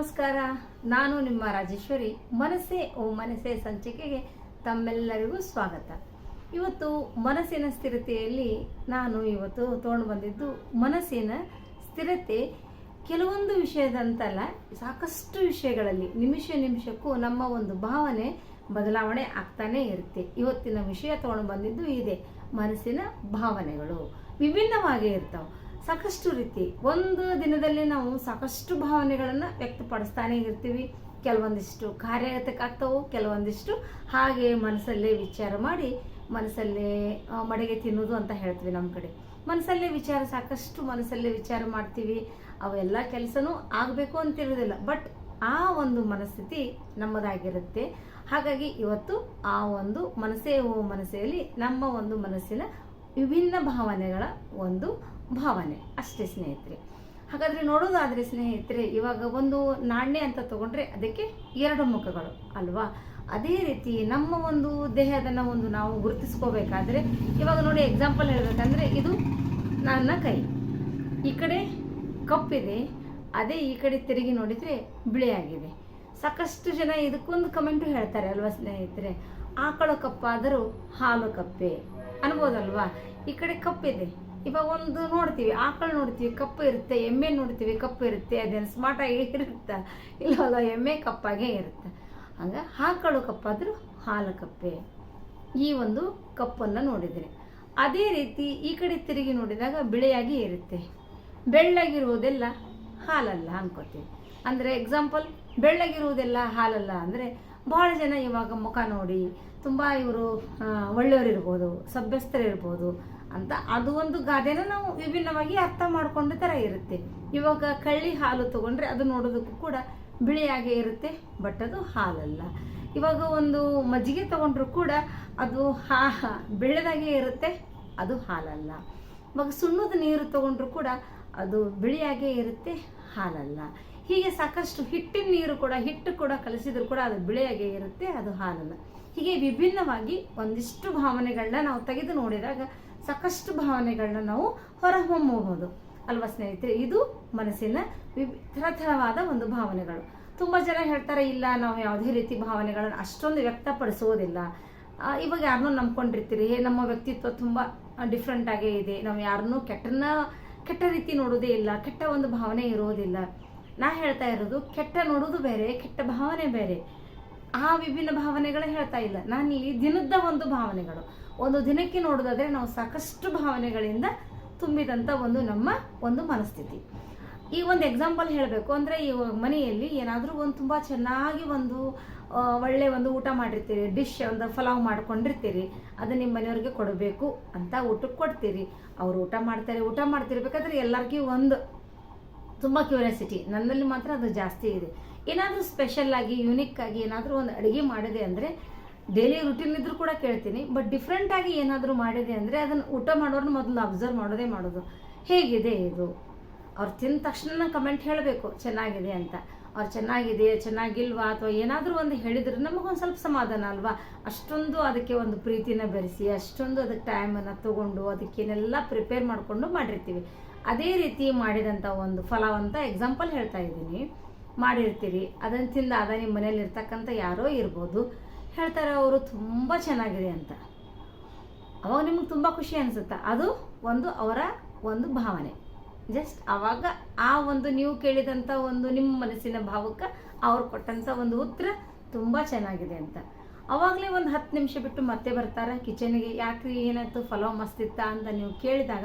ನಮಸ್ಕಾರ. ನಾನು ನಿಮ್ಮ ರಾಜೇಶ್ವರಿ. ಮನಸ್ಸೇ ಓ ಮನಸ್ಸೇ ಸಂಚಿಕೆಗೆ ತಮ್ಮೆಲ್ಲರಿಗೂ ಸ್ವಾಗತ. ಇವತ್ತು ಮನಸ್ಸಿನ ಸ್ಥಿರತೆಯಲ್ಲಿ ನಾನು ಇವತ್ತು ತೊಗೊಂಡು ಬಂದಿದ್ದು ಮನಸ್ಸಿನ ಸ್ಥಿರತೆ ಕೆಲವೊಂದು ವಿಷಯದಂತಲ್ಲ, ಸಾಕಷ್ಟು ವಿಷಯಗಳಲ್ಲಿ ನಿಮಿಷ ನಿಮಿಷಕ್ಕೂ ನಮ್ಮ ಒಂದು ಭಾವನೆ ಬದಲಾವಣೆ ಆಗ್ತಾನೇ ಇರುತ್ತೆ. ಇವತ್ತಿನ ವಿಷಯ ತೊಗೊಂಡು ಬಂದಿದ್ದು ಇದೆ, ಮನಸ್ಸಿನ ಭಾವನೆಗಳು. ವಿಭಿನ್ನವಾಗಿ ಇರ್ತಾವೆ. ಸಾಕಷ್ಟು ರೀತಿ. ಒಂದು ದಿನದಲ್ಲಿ ನಾವು ಸಾಕಷ್ಟು ಭಾವನೆಗಳನ್ನು ವ್ಯಕ್ತಪಡಿಸ್ತಾನೆ ಇರ್ತೀವಿ. ಕೆಲವೊಂದಿಷ್ಟು ಕಾರ್ಯಗತಕ್ಕಾಗ್ತವೆ, ಕೆಲವೊಂದಿಷ್ಟು ಹಾಗೆ ಮನಸ್ಸಲ್ಲೇ ವಿಚಾರ ಮಾಡಿ, ಮನಸ್ಸಲ್ಲೇ ಮಡಿಗೆ ತಿನ್ನೋದು ಅಂತ ಹೇಳ್ತೀವಿ ನಮ್ಮ ಕಡೆ. ಮನಸ್ಸಲ್ಲೇ ವಿಚಾರ, ಸಾಕಷ್ಟು ಮನಸ್ಸಲ್ಲೇ ವಿಚಾರ ಮಾಡ್ತೀವಿ. ಅವೆಲ್ಲ ಕೆಲಸನೂ ಆಗಬೇಕು ಅಂತಿರೋದಿಲ್ಲ ಬಟ್ ಆ ಒಂದು ಮನಸ್ಥಿತಿ ನಮ್ಮದಾಗಿರುತ್ತೆ. ಹಾಗಾಗಿ ಇವತ್ತು ಆ ಒಂದು ಮನಸ್ಸೇ ಓ ಮನಸ್ಸೆಯಲ್ಲಿ ನಮ್ಮ ಒಂದು ಮನಸ್ಸಿನ ವಿಭಿನ್ನ ಭಾವನೆಗಳ ಒಂದು ಭಾವನೆ, ಅಷ್ಟೇ ಸ್ನೇಹಿತರೆ. ಹಾಗಾದರೆ ನೋಡೋದಾದರೆ ಸ್ನೇಹಿತರೆ, ಇವಾಗ ಒಂದು ನಾಣ್ಯ ಅಂತ ತಗೊಂಡ್ರೆ ಅದಕ್ಕೆ ಎರಡು ಮುಖಗಳು, ಅಲ್ವಾ? ಅದೇ ರೀತಿ ನಮ್ಮ ಒಂದು ದೇಹದನ್ನು ಒಂದು ನಾವು ಗುರುತಿಸ್ಕೋಬೇಕಾದ್ರೆ, ಇವಾಗ ನೋಡಿ ಎಕ್ಸಾಂಪಲ್ ಹೇಳಬೇಕಂದ್ರೆ ಇದು ನನ್ನ ಕೈ. ಈ ಕಡೆ ಕಪ್ಪಿದೆ ಅದೇ ಈ ಕಡೆ ತಿರುಗಿ ನೋಡಿದರೆ ಬಿಳಿಯಾಗಿದೆ. ಸಾಕಷ್ಟು ಜನ ಇದಕ್ಕೊಂದು ಕಮೆಂಟು ಹೇಳ್ತಾರೆ ಅಲ್ವಾ ಸ್ನೇಹಿತರೆ? ಆಕಳು ಕಪ್ಪಾದರೂ ಹಾಲು ಕಪ್ಪೆ. ಅನ್ಬೋದಲ್ವಾ? ಈ ಕಡೆ ಕಪ್ಪಿದೆ ಇವಾಗ ಒಂದು ನೋಡ್ತೀವಿ, ಆಕಳು ನೋಡ್ತೀವಿ, ಕಪ್ಪು ಇರುತ್ತೆ, ಎಮ್ಮೆ ನೋಡ್ತೀವಿ, ಕಪ್ಪು ಇರುತ್ತೆ, ಅದೇನು ಸ್ಮಾರ್ಟ್ ಆಗಿ ಇರುತ್ತೆ? ಇಲ್ಲವಲ್ಲ, ಎಮ್ಮೆ ಕಪ್ಪಾಗೇ ಇರುತ್ತೆ. ಹಂಗ ಆಕಳು ಕಪ್ಪಾದರೂ ಹಾಲು ಕಪ್ಪೆ. ಈ ಒಂದು ಕಪ್ಪನ್ನು ನೋಡಿದರೆ. ಅದೇ ರೀತಿ ಈ ಕಡೆ ತಿರುಗಿ ನೋಡಿದಾಗ ಬಿಳಿಯಾಗಿ ಇರುತ್ತೆ. ಬೆಳ್ಳಗಿರುವುದೆಲ್ಲ ಹಾಲಲ್ಲ ಅನ್ಕೋತೀವಿ. ಅಂದರೆ ಎಕ್ಸಾಂಪಲ್ ಬೆಳ್ಳಗಿರುವುದೆಲ್ಲ ಹಾಲಲ್ಲ ಅಂದರೆ ಭಾಳ ಜನ ಇವಾಗ ಮುಖ ನೋಡಿ, ತುಂಬ ಇವರು ಒಳ್ಳೆಯವರಿರ್ಬೋದು ಸಭ್ಯಸ್ಥರಿರ್ಬೋದು ಅಂತ. ಅದು ಒಂದು ಗಾದೆನ ನಾವು ವಿಭಿನ್ನವಾಗಿ ಅರ್ಥ ಮಾಡ್ಕೊಂಡ ಥರ ಇರುತ್ತೆ. ಇವಾಗ ಕಳ್ಳಿ ಹಾಲು ತಗೊಂಡ್ರೆ ಅದು ನೋಡೋದಕ್ಕೂ ಕೂಡ ಬಿಳಿಯಾಗೇ ಇರುತ್ತೆ ಬಟ್ ಅದು ಹಾಲಲ್ಲ. ಇವಾಗ ಒಂದು ಮಜ್ಜಿಗೆ ತಗೊಂಡ್ರು ಕೂಡ ಅದು ಹಾ ಬೆಳ್ಳದಾಗೇ ಇರುತ್ತೆ, ಅದು ಹಾಲಲ್ಲ. ಇವಾಗ ಸುಣ್ಣದ ನೀರು ತಗೊಂಡ್ರು ಕೂಡ ಅದು ಬಿಳಿಯಾಗೇ ಇರುತ್ತೆ, ಹಾಲಲ್ಲ. ಹೀಗೆ ಸಾಕಷ್ಟು ಹಿಟ್ಟಿನ ನೀರು ಕೂಡ, ಹಿಟ್ಟು ಕೂಡ ಕಲಿಸಿದ್ರು ಕೂಡ ಅದು ಬಿಳಿಯಾಗೇ ಇರುತ್ತೆ, ಅದು ಹಾಲಲ್ಲ. ಹೀಗೆ ವಿಭಿನ್ನವಾಗಿ ಒಂದಿಷ್ಟು ಭಾವನೆಗಳನ್ನ ನಾವು ತೆಗೆದು ನೋಡಿದಾಗ ಸಾಕಷ್ಟು ಭಾವನೆಗಳನ್ನ ನಾವು ಹೊರಹೊಮ್ಮಬಹುದು. ಅಲ್ವಾ ಸ್ನೇಹಿತರೆ? ಇದು ಮನಸ್ಸಿನ ಥರ ಥರವಾದ ಒಂದು ಭಾವನೆಗಳು. ತುಂಬ ಜನ ಹೇಳ್ತಾರೆ ಇಲ್ಲ ನಾವು ಯಾವುದೇ ರೀತಿ ಭಾವನೆಗಳನ್ನು ಅಷ್ಟೊಂದು ವ್ಯಕ್ತಪಡಿಸೋದಿಲ್ಲ. ಇವಾಗ ಯಾರನ್ನೂ ನಂಬ್ಕೊಂಡಿರ್ತೀರಿ. "ಹೇ, ನಮ್ಮ ವ್ಯಕ್ತಿತ್ವ ತುಂಬ ಡಿಫ್ರೆಂಟ್ ಆಗೇ ಇದೆ. ನಾವು ಯಾರನ್ನು ಕೆಟ್ಟನ ಕೆಟ್ಟ ರೀತಿ ನೋಡೋದೇ ಇಲ್ಲ. ಕೆಟ್ಟ ಒಂದು ಭಾವನೆ ಇರೋದಿಲ್ಲ. ನಾ ಹೇಳ್ತಾ ಇರೋದು ಕೆಟ್ಟ ನೋಡೋದು ಬೇರೆ ಕೆಟ್ಟ ಭಾವನೆ ಬೇರೆ. ಆ ವಿಭಿನ್ನ ಭಾವನೆಗಳು ಹೇಳ್ತಾ ಇಲ್ಲ. ನಾನು ಇಲ್ಲಿ ದಿನದ ಒಂದು ಭಾವನೆಗಳು. ಒಂದು ದಿನಕ್ಕೆ ನೋಡೋದಾದ್ರೆ ನಾವು ಸಾಕಷ್ಟು ಭಾವನೆಗಳಿಂದ ತುಂಬಿದಂಥ ಒಂದು ನಮ್ಮ ಒಂದು ಮನಸ್ಥಿತಿ. ಈ ಒಂದು ಎಕ್ಸಾಂಪಲ್ ಹೇಳಬೇಕು ಅಂದರೆ ಈ ಮನೆಯಲ್ಲಿ ಏನಾದರೂ ಒಂದು ತುಂಬ ಚೆನ್ನಾಗಿ ಒಂದು ಒಳ್ಳೆ ಒಂದು ಊಟ ಮಾಡಿರ್ತೀರಿ ಡಿಶ್ ಒಂದು ಫಲಾವ್ ಮಾಡ್ಕೊಂಡಿರ್ತೀರಿ, ಅದು ನಿಮ್ಮ ಮನೆಯವ್ರಿಗೆ ಕೊಡಬೇಕು ಅಂತ ಊಟಕ್ಕೆ ಕೊಡ್ತೀರಿ. ಅವ್ರು ಊಟ ಮಾಡ್ತಾರೆ, ಊಟ ಮಾಡ್ತಿರ್ಬೇಕಾದ್ರೆ ಎಲ್ಲರಿಗೂ ಒಂದು ತುಂಬ ಕ್ಯೂರಿಯಾಸಿಟಿ ನನ್ನಲ್ಲಿ ಮಾತ್ರ ಅದು ಜಾಸ್ತಿ ಇದೆ. ಏನಾದರೂ ಸ್ಪೆಷಲ್ ಆಗಿ ಯುನಿಕ್ ಆಗಿ ಏನಾದರೂ ಒಂದು ಅಡುಗೆ ಮಾಡಿದೆ ಅಂದರೆ ಡೈಲಿ ರುಟೀನ್ ಇದ್ರೂ ಕೂಡ ಕೇಳ್ತೀನಿ ಬಟ್ ಡಿಫ್ರೆಂಟ್ ಆಗಿ ಏನಾದರೂ ಮಾಡಿದೆ ಅಂದರೆ ಅದನ್ನು ಊಟ ಮಾಡೋರ್ನ ಮೊದಲು ಅಬ್ಸರ್ವ್ ಮಾಡೋದೇ ಮಾಡೋದು. ಹೇಗಿದೆ ಇದು? ಅವ್ರು ತಿಂದ ತಕ್ಷಣ ಕಮೆಂಟ್ ಹೇಳಬೇಕು, ಚೆನ್ನಾಗಿದೆ ಅಂತ. ಅವ್ರು ಚೆನ್ನಾಗಿದೆ, ಚೆನ್ನಾಗಿಲ್ವಾ ಅಥವಾ ಏನಾದರೂ ಒಂದು ಹೇಳಿದ್ರೆ ನಮಗೊಂದು ಸ್ವಲ್ಪ ಸಮಾಧಾನ ಅಲ್ವಾ? ಅಷ್ಟೊಂದು ಅದಕ್ಕೆ ಒಂದು ಪ್ರೀತಿನ ಬೆರೆಸಿ, ಅಷ್ಟೊಂದು ಅದಕ್ಕೆ ಟೈಮನ್ನು ತಗೊಂಡು ಅದಕ್ಕೇನೆಲ್ಲ ಪ್ರಿಪೇರ್ ಮಾಡಿಕೊಂಡು ಮಾಡಿರ್ತೀವಿ. ಅದೇ ರೀತಿ ಮಾಡಿದಂಥ ಒಂದು ಫಲವಂತ ಎಕ್ಸಾಂಪಲ್ ಹೇಳ್ತಾ ಇದ್ದೀನಿ. ಮಾಡಿರ್ತೀರಿ. ಅದನ್ನು ತಿಂದಾದ ನಿಮ್ಮ ಮನೇಲಿ ಇರ್ತಕ್ಕಂಥ ಯಾರೋ ಇರ್ಬೋದು. ಹೇಳ್ತಾರೆ ಅವರು ತುಂಬ ಚೆನ್ನಾಗಿದೆ ಅಂತ. ಅವಾಗ ನಿಮ್ಗೆ ತುಂಬ ಖುಷಿ ಅನಿಸುತ್ತೆ? ಅದು ಒಂದು ಅವರ ಒಂದು ಭಾವನೆ. ಜಸ್ಟ್ ಅವಾಗ ಆ ಒಂದು ನೀವು ಕೇಳಿದಂಥ ಒಂದು ನಿಮ್ಮ ಮನಸ್ಸಿನ ಭಾವಕ್ಕೆ ಅವ್ರು ಕೊಟ್ಟಂಥ ಒಂದು ಉತ್ತರ ತುಂಬ ಚೆನ್ನಾಗಿದೆ ಅಂತ. ಅವಾಗಲೇ ಒಂದು ಹತ್ತು ನಿಮಿಷ ಬಿಟ್ಟು ಮತ್ತೆ ಬರ್ತಾರೆ? ಕಿಚನ್ಗೆ ಯಾಕ್ರಿ ಏನಾಯ್ತು? ಫಲಾವ್ ಮಸ್ತಿತ್ತ ಅಂತ ನೀವು ಕೇಳಿದಾಗ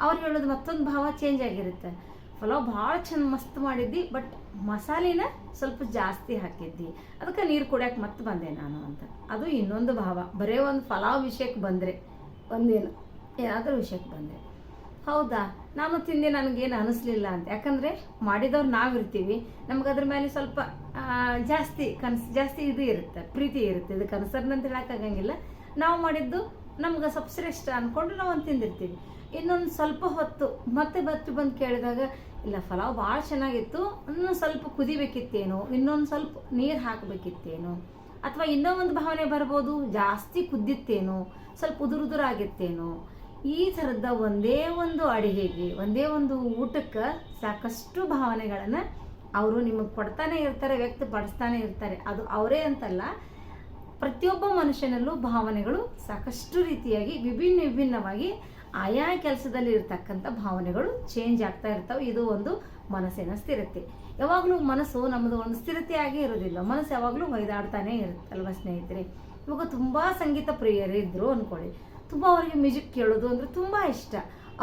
ಅವ್ರು ಹೇಳೋದು ಮತ್ತೊಂದು ಭಾವ ಚೇಂಜ್ ಆಗಿರುತ್ತೆ. ಫಲಾವ್ ಭಾಳ ಚಂದ ಮಸ್ತ್ ಮಾಡಿದ್ದಿ ಬಟ್ ಮಸಾಲೆನ ಸ್ವಲ್ಪ ಜಾಸ್ತಿ ಹಾಕಿದ್ದಿ. ಅದಕ್ಕೆ ನೀರು ಕುಡಿಯೋಕೆ ಮತ್ತೆ ಬಂದೆ ನಾನು ಅಂತ. ಅದು ಇನ್ನೊಂದು ಭಾವ. ಬರೇ ಒಂದು ಪಲಾವ್ ವಿಷಯಕ್ಕೆ ಬಂದರೆ, ಒಂದೇನು ಏನಾದರೂ ವಿಷಯಕ್ಕೆ ಬಂದರೆ. ಹೌದಾ? ನಾನು ತಿಂದೆ ನನಗೇನು ಅನಿಸ್ಲಿಲ್ಲ ಅಂತ. ಯಾಕಂದರೆ ಮಾಡಿದವ್ರು ನಾವಿರ್ತೀವಿ. ನಮ್ಗೆ ಅದ್ರ ಮೇಲೆ ಸ್ವಲ್ಪ ಜಾಸ್ತಿ ಕನಸು, ಜಾಸ್ತಿ ಇದು ಇರುತ್ತೆ, ಪ್ರೀತಿ ಇರುತ್ತೆ. ಇದು ಕನ್ಸರ್ನ್ ಅಂತ ಹೇಳೋಕ್ಕಾಗಂಗಿಲ್ಲ ನಾವು ಮಾಡಿದ್ದು ನಮ್ಗೆ ಸ್ವಲ್ಪ ಶ್ರೇಷ್ಠ ಅಂದ್ಕೊಂಡು ನಾವು ಒಂದು ತಿಂದಿರ್ತೀವಿ. ಇನ್ನೊಂದು ಸ್ವಲ್ಪ ಹೊತ್ತು ಮತ್ತೆ ಬತ್ತಿ ಬಂದು ಕೇಳಿದಾಗ, ಇಲ್ಲ ಫಲಾವ್ ಭಾಳ ಚೆನ್ನಾಗಿತ್ತು, ಇನ್ನೊಂದು ಸ್ವಲ್ಪ ಕುದಿಬೇಕಿತ್ತೇನೋ, ಇನ್ನೊಂದು ಸ್ವಲ್ಪ ನೀರು ಹಾಕಬೇಕಿತ್ತೇನೋ, ಅಥವಾ ಇನ್ನೂ ಒಂದು ಭಾವನೆ ಬರ್ಬೋದು, ಜಾಸ್ತಿ ಕುದ್ದಿತ್ತೇನೋ, ಸ್ವಲ್ಪ ಉದುರು ಉದುರಾಗಿತ್ತೇನೋ ಈ ಥರದ ಒಂದೇ ಒಂದು ಅಡುಗೆಗೆ, ಒಂದೇ ಒಂದು ಊಟಕ್ಕೆ ಸಾಕಷ್ಟು ಭಾವನೆಗಳನ್ನು ಅವರು ನಿಮಗೆ ಕೊಡ್ತಾನೆ ಇರ್ತಾರೆ, ವ್ಯಕ್ತಪಡಿಸ್ತಾನೆ ಇರ್ತಾರೆ. ಅದು ಅವರೇ ಅಂತಲ್ಲ ಪ್ರತಿಯೊಬ್ಬ ಮನುಷ್ಯನಲ್ಲೂ ಭಾವನೆಗಳು ಸಾಕಷ್ಟು ರೀತಿಯಾಗಿ ವಿಭಿನ್ನ ವಿಭಿನ್ನವಾಗಿ ಆಯಾ ಕೆಲಸದಲ್ಲಿ ಇರತಕ್ಕಂಥ ಭಾವನೆಗಳು ಚೇಂಜ್ ಆಗ್ತಾ ಇರ್ತವೆ. ಇದು ಒಂದು ಮನಸ್ಸಿನ ಸ್ಥಿರತೆ. ಯಾವಾಗಲೂ ಮನಸ್ಸು ನಮ್ಮದು ಒಂದು ಸ್ಥಿರತೆಯಾಗಿ ಇರೋದಿಲ್ಲ ಮನಸ್ಸು ಯಾವಾಗಲೂ ಇರುತ್ತೆ ಇರುತ್ತಲ್ವ ಸ್ನೇಹಿತರೆ? ಇವಾಗ ತುಂಬ ಸಂಗೀತ ಪ್ರಿಯರೇ ಇದ್ದರು ಅಂದ್ಕೊಳ್ಳಿ ತುಂಬ ಅವರಿಗೆ ಮ್ಯೂಸಿಕ್ ಕೇಳೋದು ಅಂದರೆ ತುಂಬ ಇಷ್ಟ.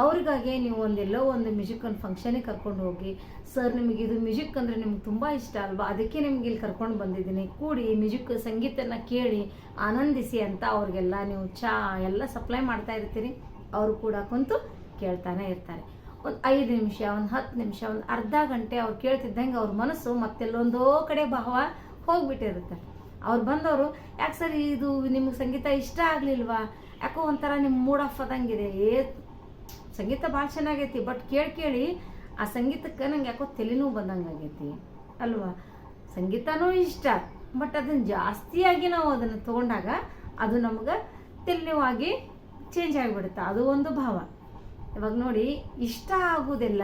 ಅವ್ರಿಗಾಗಿ ನೀವು ಒಂದೆಲ್ಲೋ ಒಂದು ಮ್ಯೂಸಿಕ್ ಒಂದು ಫಂಕ್ಷನಿಗೆ ಕರ್ಕೊಂಡು ಹೋಗಿ ಸರ್ ನಿಮಗೆ ಇದು ಮ್ಯೂಸಿಕ್ ಅಂದರೆ ನಿಮ್ಗೆ ತುಂಬ ಇಷ್ಟ ಅಲ್ವಾ? ಅದಕ್ಕೆ ನಿಮ್ಗೆ ಇಲ್ಲಿ ಕರ್ಕೊಂಡು ಬಂದಿದ್ದೀನಿ. ಕೂಡಿ ಮ್ಯೂಸಿಕ್ ಸಂಗೀತನ ಕೇಳಿ ಆನಂದಿಸಿ ಅಂತ ಅವ್ರಿಗೆಲ್ಲ ನೀವು ಚಾ ಎಲ್ಲ ಸಪ್ಲೈ ಮಾಡ್ತಾ ಇರ್ತೀರಿ. ಅವರು ಕೂಡ ಕುಂತು ಕೇಳ್ತಾನೆ ಇರ್ತಾರೆ. ಒಂದು ಐದು ನಿಮಿಷ, ಒಂದು ಹತ್ತು ನಿಮಿಷ, ಒಂದು ಅರ್ಧ ಗಂಟೆ ಅವ್ರು ಕೇಳ್ತಿದ್ದಂಗೆ ಅವ್ರ ಮನಸ್ಸು ಮತ್ತೆಲ್ಲೊಂದೋ ಕಡೆ ಭಾವ ಹೋಗ್ಬಿಟ್ಟಿರುತ್ತೆ. ಅವ್ರು ಬಂದವರು, ಯಾಕೆ ಸರ್ ಇದು ನಿಮ್ಗೆ ಸಂಗೀತ ಇಷ್ಟ ಆಗಲಿಲ್ವಾ? ಯಾಕೋ ಒಂಥರ ನಿಮ್ಮ ಮೂಡ್ ಆಫ್ ಆದಂಗಿದೆ. ಏ ಸಂಗೀತ ಭಾಳ ಚೆನ್ನಾಗೈತಿ ಬಟ್ ಕೇಳಿ ಕೇಳಿ, ಆ ಸಂಗೀತಕ್ಕೆ ನಂಗೆ ಯಾಕೋ ತಲೆನೂ ಬಂದಂಗೆ ಆಗೈತಿ. ಅಲ್ವಾ? ಸಂಗೀತನೂ ಇಷ್ಟ ಬಟ್ ಅದನ್ನು ಜಾಸ್ತಿಯಾಗಿ ನಾವು ಅದನ್ನು ತೊಗೊಂಡಾಗ ಅದು ನಮ್ಗೆ ತೆಲಿನವಾಗಿ ಚೇಂಜ್ ಆಗಿಬಿಡುತ್ತೆ. ಅದು ಒಂದು ಭಾವ. ಇವಾಗ ನೋಡಿ, ಇಷ್ಟ ಆಗೋದೆಲ್ಲ.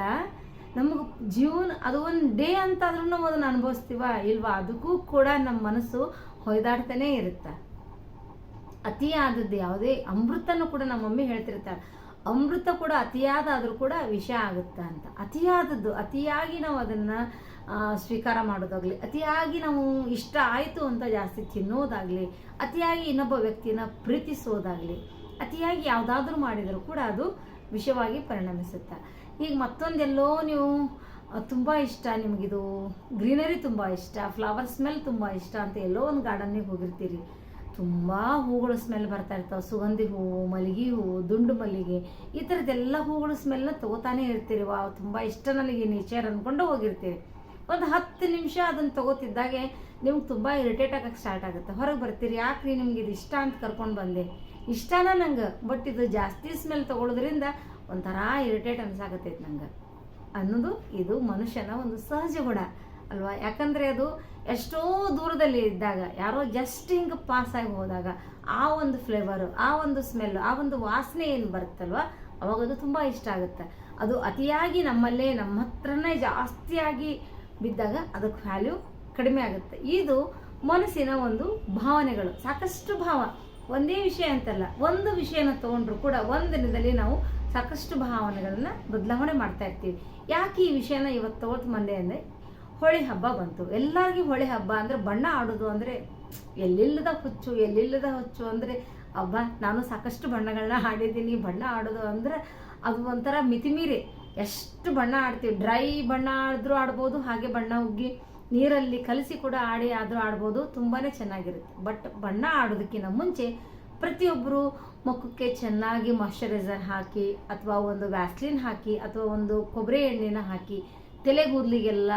ನಮಗೆ ಜೀವನ, ಅದು ಒಂದು ಡೇ ಅಂತಾದ್ರೂ ನಾವು ಅದನ್ನು ಅನುಭವಿಸ್ತೀವ ಇಲ್ವಾ? ಅದಕ್ಕೂ ಕೂಡ ನಮ್ಮ ಮನಸ್ಸು ಹೊಯ್ದಾಡ್ತಾನೆ ಇರುತ್ತೆ. ಅತಿಯಾದದ್ದು ಯಾವುದೇ ಅಮೃತನೂ ಕೂಡ ನಮ್ಮ ಮಮ್ಮಿ ಹೇಳ್ತಿರ್ತಾರೆ ಅಮೃತ ಕೂಡ ಅತಿಯಾದಾದರೂ ಕೂಡ ವಿಷ ಆಗುತ್ತೆ ಅಂತ. ಅತಿಯಾದದ್ದು, ಅತಿಯಾಗಿ ನಾವು ಅದನ್ನು ಸ್ವೀಕಾರ ಮಾಡೋದಾಗಲಿ, ಅತಿಯಾಗಿ ನಾವು ಇಷ್ಟ ಆಯಿತು ಅಂತ ಜಾಸ್ತಿ ತಿನ್ನೋದಾಗಲಿ, ಅತಿಯಾಗಿ ಇನ್ನೊಬ್ಬ ವ್ಯಕ್ತಿನ ಪ್ರೀತಿಸೋದಾಗಲಿ, ಅತಿಯಾಗಿ ಯಾವುದಾದ್ರೂ ಮಾಡಿದರೂ ಕೂಡ ಅದು ವಿಷವಾಗಿ ಪರಿಣಮಿಸುತ್ತೆ. ಈಗ ಮತ್ತೊಂದೆಲ್ಲೋ ನೀವು ತುಂಬ ಇಷ್ಟ, ನಿಮಗಿದು ಗ್ರೀನರಿ ತುಂಬ ಇಷ್ಟ, ಫ್ಲವರ್ ಸ್ಮೆಲ್ ತುಂಬ ಇಷ್ಟ ಅಂತ ಎಲ್ಲೋ ಒಂದು ಗಾರ್ಡನ್ನಿಗೆ ಹೋಗಿರ್ತೀರಿ. ತುಂಬ ಹೂಗಳು ಸ್ಮೆಲ್ ಬರ್ತಾ ಇರ್ತಾವೆ. ಸುಗಂಧಿ ಹೂವು ಮಲ್ಲಿಗೆ ಹೂವು ದುಂಡು ಮಲ್ಲಿಗೆ, ಈ ಥರದ್ದೆಲ್ಲ ಹೂಗಳು ಸ್ಮೆಲ್ನ ತಗೋತಾನೆ ಇರ್ತೀರಿ. ವಾ, ತುಂಬ ಇಷ್ಟ ನನಗೆ ನೇಚರ್ ಅಂದ್ಕೊಂಡು ಹೋಗಿರ್ತೀರಿ. ಒಂದು ಹತ್ತು ನಿಮಿಷ ಅದನ್ನು ತಗೋತಿದ್ದಾಗೆ ನಿಮ್ಗೆ ತುಂಬ ಇರಿಟೇಟ್ ಆಗಕ್ಕೆ ಸ್ಟಾರ್ಟ್ ಆಗುತ್ತೆ. ಹೊರಗೆ ಬರ್ತೀರಿ. ಯಾಕ್ರಿ ನಿಮ್ಗೆ ಇದು ಇಷ್ಟ ಅಂತ ಕರ್ಕೊಂಡು ಬಂದೆ? ಇಷ್ಟನ ನಂಗೆ? ಬಟ್ ಇದು ಜಾಸ್ತಿ ಸ್ಮೆಲ್ ತಗೊಳ್ಳೋದ್ರಿಂದ ಒಂಥರ ಇರಿಟೇಟ್ ಅನ್ಸಾಕತ್ತೈತೆ ನಂಗೆ. ಅನ್ನೋದು ಇದು ಮನುಷ್ಯನ ಒಂದು ಸಹಜ ಗುಣ. ಅಲ್ವಾ? ಯಾಕಂದರೆ ಅದು ಎಷ್ಟೋ ದೂರದಲ್ಲಿ ಇದ್ದಾಗ, ಯಾರೋ ಜಸ್ಟ್ ಹಿಂಗೆ ಪಾಸ್ ಆಗಿ ಹೋದಾಗ ಆ ಒಂದು ಫ್ಲೇವರು ಆ ಒಂದು ಸ್ಮೆಲ್ ಆ ಒಂದು ವಾಸನೆ ಏನು ಬರುತ್ತಲ್ವ? ಅವಾಗ ಅದು ತುಂಬ ಇಷ್ಟ ಆಗುತ್ತೆ. ಅದು ಅತಿಯಾಗಿ ನಮ್ಮಲ್ಲೇ, ನಮ್ಮ ಹತ್ರನೇ ಜಾಸ್ತಿಯಾಗಿ ಬಿದ್ದಾಗ ಅದಕ್ಕೆ ವ್ಯಾಲ್ಯೂ ಕಡಿಮೆ ಆಗುತ್ತೆ. ಇದು ಮನಸ್ಸಿನ ಒಂದು ಭಾವನೆಗಳು, ಸಾಕಷ್ಟು ಭಾವ. ಒಂದೇ ವಿಷಯ ಅಂತಲ್ಲ, ಒಂದು ವಿಷಯನ ತಗೊಂಡ್ರು ಕೂಡ ಒಂದು ದಿನದಲ್ಲಿ ನಾವು ಸಾಕಷ್ಟು ಭಾವನೆಗಳನ್ನ ಬದಲಾವಣೆ ಮಾಡ್ತಾ ಇರ್ತೀವಿ. ಯಾಕೆ ಈ ವಿಷಯನ ಇವತ್ತು ತಗೊಳ್ತು ಮಂದೆ ಅಂದರೆ ಹೋಳಿ ಹಬ್ಬ ಬಂತು. ಎಲ್ಲರಿಗೂ ಹೋಳಿ ಹಬ್ಬ ಅಂದರೆ ಬಣ್ಣ ಆಡೋದು ಅಂದರೆ ಎಲ್ಲಿಲ್ಲದ ಹುಚ್ಚು ಎಲ್ಲಿಲ್ಲದ ಹುಚ್ಚು ಅಂದರೆ ಹಬ್ಬ ನಾನು ಸಾಕಷ್ಟು ಬಣ್ಣಗಳನ್ನ ಆಡಿದ್ದೀನಿ ಬಣ್ಣ ಆಡೋದು ಅಂದರೆ ಅದು ಒಂಥರ ಮಿತಿಮೀರಿ. ಎಷ್ಟು ಬಣ್ಣ ಆಡ್ತೀವಿ. ಡ್ರೈ ಬಣ್ಣ ಆಡಿದ್ರೂ ಆಡ್ಬೋದು, ಹಾಗೆ ಬಣ್ಣ ಉಗ್ಗಿ ನೀರಲ್ಲಿ ಕಲಸಿ ಕೂಡ ಆಡಿ ಆದರೂ ಆಡ್ಬೋದು. ತುಂಬಾ ಚೆನ್ನಾಗಿರುತ್ತೆ. ಬಟ್ ಬಣ್ಣ ಆಡೋದಕ್ಕಿಂತ ಮುಂಚೆ ಪ್ರತಿಯೊಬ್ಬರು ಮುಖಕ್ಕೆ ಚೆನ್ನಾಗಿ ಮಾಯಶ್ಚರೈಸರ್ ಹಾಕಿ ಅಥವಾ ಒಂದು ವ್ಯಾಸ್ಲಿನ್ ಹಾಕಿ ಅಥವಾ ಒಂದು ಕೊಬ್ಬರಿ ಎಣ್ಣೆನ ಹಾಕಿ ತಲೆ ಕೂದಲಿಗೆಲ್ಲ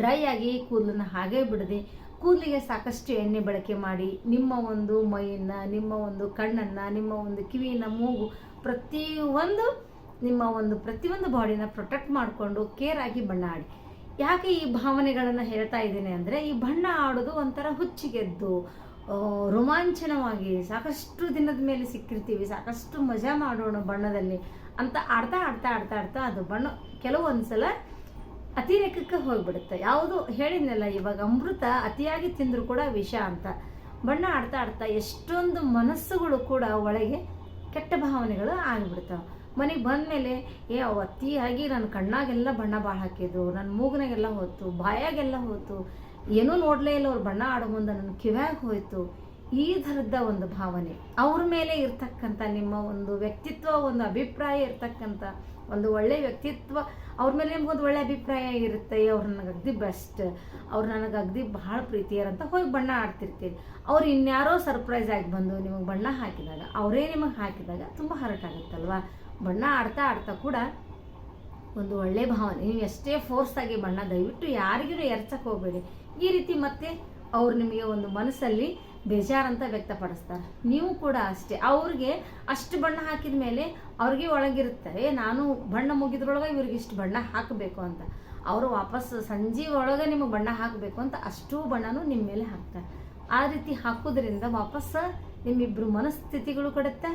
ಡ್ರೈ ಆಗಿ ಕೂದಲನ್ನು ಹಾಗೆ ಬಿಡದೆ ಕೂದಲಿಗೆ ಸಾಕಷ್ಟು ಎಣ್ಣೆ ಬಳಕೆ ಮಾಡಿ ನಿಮ್ಮ ಒಂದು ಮೈಯನ್ನ, ನಿಮ್ಮ ಒಂದು ಕಣ್ಣನ್ನು, ನಿಮ್ಮ ಒಂದು ಕಿವಿನ ಮೂಗು ಪ್ರತಿ ಒಂದು ನಿಮ್ಮ ಒಂದು, ಪ್ರತಿಯೊಂದು ಬಾಡಿನ ಪ್ರೊಟೆಕ್ಟ್ ಮಾಡಿಕೊಂಡು ಕೇರ್ ಆಗಿ ಬಣ್ಣ ಆಡಿ. ಯಾಕೆ ಈ ಭಾವನೆಗಳನ್ನು ಹೇಳ್ತಾ ಇದ್ದೀನಿ ಅಂದರೆ ಈ ಬಣ್ಣ ಆಡೋದು ಒಂಥರ ಹುಚ್ಚಿಗೆದ್ದು ರೋಮಾಂಚನವಾಗಿ ಸಾಕಷ್ಟು ದಿನದ ಮೇಲೆ ಸಿಕ್ಕಿರ್ತೀವಿ, ಸಾಕಷ್ಟು ಮಜಾ ಮಾಡೋಣ ಬಣ್ಣದಲ್ಲಿ ಅಂತ ಆಡ್ತಾ ಆಡ್ತಾ ಆಡ್ತಾ ಆಡ್ತಾ ಅದು ಬಣ್ಣ ಕೆಲವೊಂದು ಸಲ ಅತಿರೇಕಕ್ಕೆ ಹೋಗ್ಬಿಡುತ್ತೆ. ಯಾವುದು ಹೇಳಿದ್ನಲ್ಲ, ಇವಾಗ ಅಮೃತ ಅತಿಯಾಗಿ ತಿಂದರೂ ಕೂಡ ವಿಷ ಅಂತ. ಬಣ್ಣ ಆಡ್ತಾ ಆಡ್ತಾ ಎಷ್ಟೊಂದು ಮನಸ್ಸುಗಳು ಕೂಡ ಒಳಗೆ ಕೆಟ್ಟ ಭಾವನೆಗಳು ಆಗಿಬಿಡ್ತಾವೆ. ಮನೆಗೆ ಬಂದಮೇಲೆ, ಏ, ಅವು ಅತಿಯಾಗಿ ನನ್ನ ಕಣ್ಣಾಗೆಲ್ಲ ಬಣ್ಣ ಭಾಳ ಹಾಕಿದ್ರು ನನ್ನ ಮೂಗನಾಗೆಲ್ಲ ಹೋಯ್ತು, ಬಾಯಾಗೆಲ್ಲ ಹೋಯ್ತು, ಏನೂ ನೋಡಲೇ ಇಲ್ಲ, ಅವ್ರು ಬಣ್ಣ ಆಡೋ ಮುಂದೆ ನನ್ನ ಕಿವ್ಯಾಗ ಹೋಯ್ತು. ಈ ಥರದ ಒಂದು ಭಾವನೆ, ಅವ್ರ ಮೇಲೆ ಇರ್ತಕ್ಕಂಥ ನಿಮ್ಮ ಒಂದು ವ್ಯಕ್ತಿತ್ವ, ಒಂದು ಅಭಿಪ್ರಾಯ ಇರ್ತಕ್ಕಂಥ ಒಂದು ಒಳ್ಳೆಯ ವ್ಯಕ್ತಿತ್ವ, ಅವ್ರ ಮೇಲೆ ನಿಮ್ಗೊಂದು ಒಳ್ಳೆ ಅಭಿಪ್ರಾಯ ಇರುತ್ತೆ, ಅವ್ರು ನನಗೆ ಅಗ್ದಿ ಬೆಸ್ಟ್ ಅವ್ರು ನನಗೆ ಅಗ್ದಿ ಭಾಳ ಪ್ರೀತಿಯರಂತ ಹೋಗಿ ಬಣ್ಣ ಆಡ್ತಿರ್ತೀವಿ ಅವ್ರು ಇನ್ಯಾರೋ ಸರ್ಪ್ರೈಸ್ ಆಗಿ ಬಂದು ನಿಮಗೆ ಬಣ್ಣ ಹಾಕಿದಾಗ, ಅವರೇ ನಿಮಗೆ ಹಾಕಿದಾಗ ತುಂಬ ಹರ್ಟ್ ಆಗುತ್ತಲ್ವ? ಬಣ್ಣ ಆಡ್ತಾ ಆಡ್ತಾ ಕೂಡ ಒಂದು ಒಳ್ಳೆ ಭಾವನೆ, ನೀವು ಎಷ್ಟೇ ಫೋರ್ಸ್ ಆಗಿ ಬಣ್ಣ ದಯವಿಟ್ಟು ಯಾರಿಗೂ ಎರ್ಚಕ್ಕೆ ಹೋಗಬೇಡಿ. ಈ ರೀತಿ ಮತ್ತೆ ಅವ್ರು ನಿಮಗೆ ಒಂದು ಮನಸ್ಸಲ್ಲಿ ಬೇಜಾರಂತ ವ್ಯಕ್ತಪಡಿಸ್ತಾರೆ. ನೀವು ಕೂಡ ಅಷ್ಟೇ. ಅವ್ರಿಗೆ ಅಷ್ಟು ಬಣ್ಣ ಹಾಕಿದ ಮೇಲೆ ಅವ್ರಿಗೆ ಒಳಗಿರುತ್ತೆ. ನಾನು ಬಣ್ಣ ಮುಗಿದ್ರೊಳಗೆ ಇವ್ರಿಗೆ ಇಷ್ಟು ಬಣ್ಣ ಹಾಕಬೇಕು ಅಂತ. ಅವರು ವಾಪಸ್ ಸಂಜೆ ಒಳಗೆ ನಿಮಗೆ ಬಣ್ಣ ಹಾಕಬೇಕು ಅಂತ ಅಷ್ಟು ಬಣ್ಣನೂ ನಿಮ್ಮ ಮೇಲೆ ಹಾಕ್ತಾರೆ. ಆ ರೀತಿ ಹಾಕೋದ್ರಿಂದ ವಾಪಸ್ ನಿಮ್ಮಿಬ್ಬರು ಮನಸ್ಥಿತಿಗಳು ಕಡುತ್ತೆ.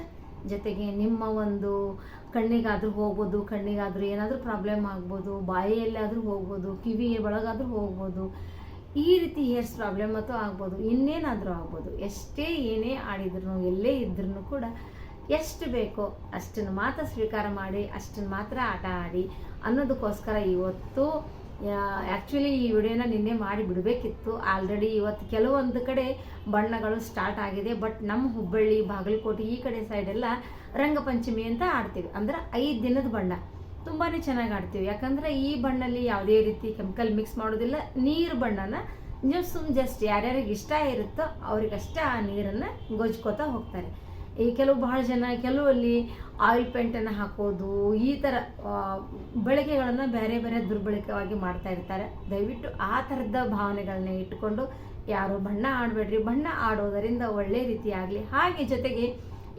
ಜೊತೆಗೆ ನಿಮ್ಮ ಒಂದು ಕಣ್ಣಿಗಾದರೂ ಹೋಗ್ಬೋದು, ಕಣ್ಣಿಗಾದರೂ ಏನಾದರೂ ಪ್ರಾಬ್ಲಮ್ ಆಗ್ಬೋದು ಬಾಯಿಯಲ್ಲಾದರೂ ಹೋಗ್ಬೋದು ಕಿವಿ ಒಳಗಾದರೂ ಹೋಗ್ಬೋದು. ಈ ರೀತಿ ಹೇರ್ಸ್ ಪ್ರಾಬ್ಲಮ್ ಅಂತೂ ಆಗ್ಬೋದು, ಇನ್ನೇನಾದರೂ ಆಗ್ಬೋದು. ಎಷ್ಟೇ ಏನೇ ಆಡಿದ್ರು ಎಲ್ಲೇ ಇದ್ರೂ ಕೂಡ ಎಷ್ಟು ಬೇಕೋ ಅಷ್ಟನ್ನು ಮಾತ್ರ ಸ್ವೀಕಾರ ಮಾಡಿ, ಅಷ್ಟನ್ನು ಮಾತ್ರ ಆಟ ಆಡಿ ಅನ್ನೋದಕ್ಕೋಸ್ಕರ ಇವತ್ತು ಆ್ಯಕ್ಚುಲಿ ಈ ವಿಡಿಯೋನ ನಿನ್ನೆ ಮಾಡಿ ಬಿಡಬೇಕಿತ್ತು. ಆಲ್ರೆಡಿ ಇವತ್ತು ಕೆಲವೊಂದು ಕಡೆ ಬಣ್ಣಗಳು ಸ್ಟಾರ್ಟ್ ಆಗಿದೆ ಬಟ್ ನಮ್ಮ ಹುಬ್ಬಳ್ಳಿ, ಬಾಗಲಕೋಟೆ ಈ ಕಡೆ ಸೈಡೆಲ್ಲ ರಂಗಪಂಚಮಿ ಅಂತ ಆಡ್ತೀವಿ. ಅಂದ್ರೆ ಐದು ದಿನದ ಬಣ್ಣ. ತುಂಬಾ ಚೆನ್ನಾಗಿ ಆಡ್ತೀವಿ. ಯಾಕಂದ್ರೆ ಈ ಬಣ್ಣಲ್ಲಿ ಯಾವುದೇ ರೀತಿ ಕೆಮಿಕಲ್ ಮಿಕ್ಸ್ ಮಾಡೋದಿಲ್ಲ. ನೀರು ಬಣ್ಣನ ನೀವು ಸುಮ್ ಜಸ್ಟ್ ಯಾರ್ಯಾರಿಗೆ ಇಷ್ಟ ಇರುತ್ತೋ ಅವ್ರಿಗಷ್ಟೇ ಆ ನೀರನ್ನು ಗೊಜ್ಕೋತಾ ಹೋಗ್ತಾರೆ. ಈ ಕೆಲವು ಬಹಳ ಜನ ಕೆಲವಲ್ಲಿ ಆಯಿಲ್ ಪೇಂಟನ್ನು ಹಾಕೋದು, ಈ ಥರ ಬಳಕೆಗಳನ್ನು ಬೇರೆ ಬೇರೆ ದುರ್ಬಳಕೆವಾಗಿ ಮಾಡ್ತಾ ಇರ್ತಾರೆ. ದಯವಿಟ್ಟು ಆ ಥರದ ಭಾವನೆಗಳನ್ನ ಇಟ್ಟುಕೊಂಡು ಯಾರು ಬಣ್ಣ ಆಡಬೇಡ್ರಿ. ಬಣ್ಣ ಆಡೋದರಿಂದ ಒಳ್ಳೆ ರೀತಿಯಾಗಲಿ ಹಾಗೆ ಜೊತೆಗೆ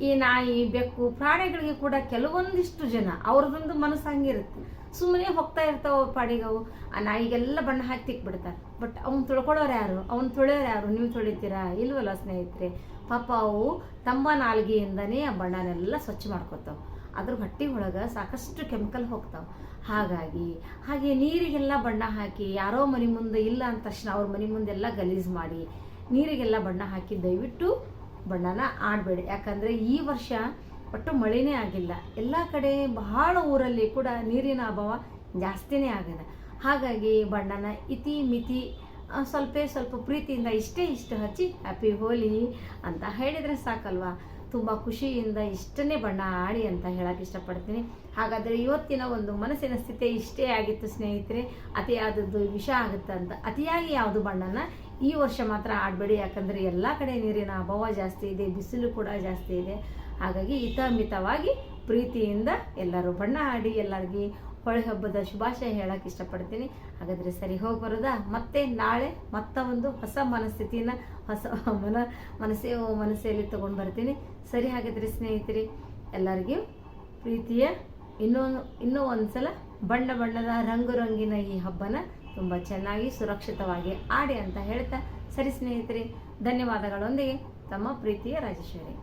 ಈ ನಾಯಿ ಬೆಕ್ಕು, ಪ್ರಾಣಿಗಳಿಗೆ ಕೂಡ ಕೆಲವೊಂದಿಷ್ಟು ಜನ ಅವ್ರದೊಂದು ಮನಸ್ಸು ಹಂಗಿರುತ್ತೆ ಸುಮ್ಮನೆ ಹೋಗ್ತಾ ಇರ್ತಾವ ಅವ್ರ ಪಾಡಿಗೆ ಅವು ಆ ನಾಯಿಗೆಲ್ಲ ಬಣ್ಣ ಹಾಕಿ ತಿಕ್ಬಿಡ್ತಾರೆ. ಬಟ್ ಅವ್ನು ತೊಳ್ಕೊಳ್ಳೋರು ಯಾರು? ಅವ್ನು ತೊಳೆಯೋರು ಯಾರು? ನೀವು ತೊಳಿತೀರಾ? ಇಲ್ವಲ್ಲ ಸ್ನೇಹಿತರೆ? ಪಾಪ ಅವು ತಮ್ಮ ನಾಲ್ಗೆಯಿಂದನೇ ಆ ಬಣ್ಣನೆಲ್ಲ ಸ್ವಚ್ಛ ಮಾಡ್ಕೊತಾವೆ. ಅದ್ರ ಹೊಟ್ಟೆ ಒಳಗೆ ಸಾಕಷ್ಟು ಕೆಮಿಕಲ್ ಹೋಗ್ತಾವೆ. ಹಾಗಾಗಿ ಹಾಗೆ ನೀರಿಗೆಲ್ಲ ಬಣ್ಣ ಹಾಕಿ ಯಾರೋ ಮನೆ ಮುಂದೆ ಇಲ್ಲ ಅಂದ ತಕ್ಷಣ ಅವ್ರ ಮನೆ ಮುಂದೆಲ್ಲ ಗಲೀಜು ಮಾಡಿ ನೀರಿಗೆಲ್ಲ ಬಣ್ಣ ಹಾಕಿ ದಯವಿಟ್ಟು ಬಣ್ಣನ ಆಡಬೇಡಿ. ಯಾಕಂದರೆ ಈ ವರ್ಷ ಒಟ್ಟು ಮಳೆನೇ ಆಗಿಲ್ಲ. ಎಲ್ಲ ಕಡೆ ಬಹಳ ಊರಲ್ಲಿ ಕೂಡ ನೀರಿನ ಅಭಾವ ಜಾಸ್ತಿನೇ ಆಗಿದೆ. ಹಾಗಾಗಿ ಬಣ್ಣನ ಇತಿ ಮಿತಿ ಸ್ವಲ್ಪ ಸ್ವಲ್ಪ ಪ್ರೀತಿಯಿಂದ ಇಷ್ಟೇ ಇಷ್ಟು ಹಚ್ಚಿ ಹ್ಯಾಪಿ ಹೋಲಿ ಅಂತ ಹೇಳಿದರೆ ಸಾಕಲ್ವಾ? ತುಂಬ ಖುಷಿಯಿಂದ ಇಷ್ಟನೇ ಬಣ್ಣ ಆಡಿ ಅಂತ ಹೇಳಕ್ಕೆ ಇಷ್ಟಪಡ್ತೀನಿ. ಹಾಗಾದರೆ ಇವತ್ತಿನ ಒಂದು ಮನಸ್ಸಿನ ಸ್ಥಿತಿ ಇಷ್ಟೇ ಆಗಿತ್ತು ಸ್ನೇಹಿತರೆ. ಅತಿಯಾದದ್ದು ವಿಷ ಆಗುತ್ತೆ ಅಂತ ಅತಿಯಾಗಿ ಯಾವುದು ಬಣ್ಣನ ಈ ವರ್ಷ ಮಾತ್ರ ಆಡಬೇಡಿ ಯಾಕಂದರೆ ಎಲ್ಲ ಕಡೆ ನೀರಿನ ಅಭಾವ ಜಾಸ್ತಿ ಇದೆ, ಬಿಸಿಲು ಕೂಡ ಜಾಸ್ತಿ ಇದೆ. ಹಾಗಾಗಿ ಹಿತಮಿತವಾಗಿ ಪ್ರೀತಿಯಿಂದ ಎಲ್ಲರೂ ಬಣ್ಣ ಆಡಿ ಎಲ್ಲರಿಗೆ ಹೊಳೆ ಹಬ್ಬದ ಶುಭಾಶಯ ಹೇಳಕ್ಕೆ ಇಷ್ಟಪಡ್ತೀನಿ. ಹಾಗಾದರೆ ಸರಿ ಹೋಗಿ ಬರೋದಾ ಮತ್ತೆ ನಾಳೆ ಮತ್ತ ಒಂದು ಹೊಸ ಮನಸ್ಥಿತಿಯನ್ನು, ಹೊಸ ಮನ, ಮನಸ್ಸೇ ಮನಸ್ಸಲ್ಲಿ ತೊಗೊಂಡು ಬರ್ತೀನಿ. ಸರಿ ಹಾಗಾದರೆ ಸ್ನೇಹಿತರೆ, ಎಲ್ಲರಿಗೂ ಪ್ರೀತಿಯ ಇನ್ನೊಂದು, ಇನ್ನೂ ಒಂದು ಸಲ ಬಣ್ಣ ಬಣ್ಣದ ರಂಗು ರಂಗಿನ ಈ ಹಬ್ಬನ ತುಂಬ ಚೆನ್ನಾಗಿ ಸುರಕ್ಷಿತವಾಗಿ ಆಡಿ ಅಂತ ಹೇಳ್ತಾ ಸರಿ ಸ್ನೇಹಿತರೆ ಧನ್ಯವಾದಗಳೊಂದಿಗೆ ತಮ್ಮ ಪ್ರೀತಿಯ ರಾಜೇಶ್ವರಿ.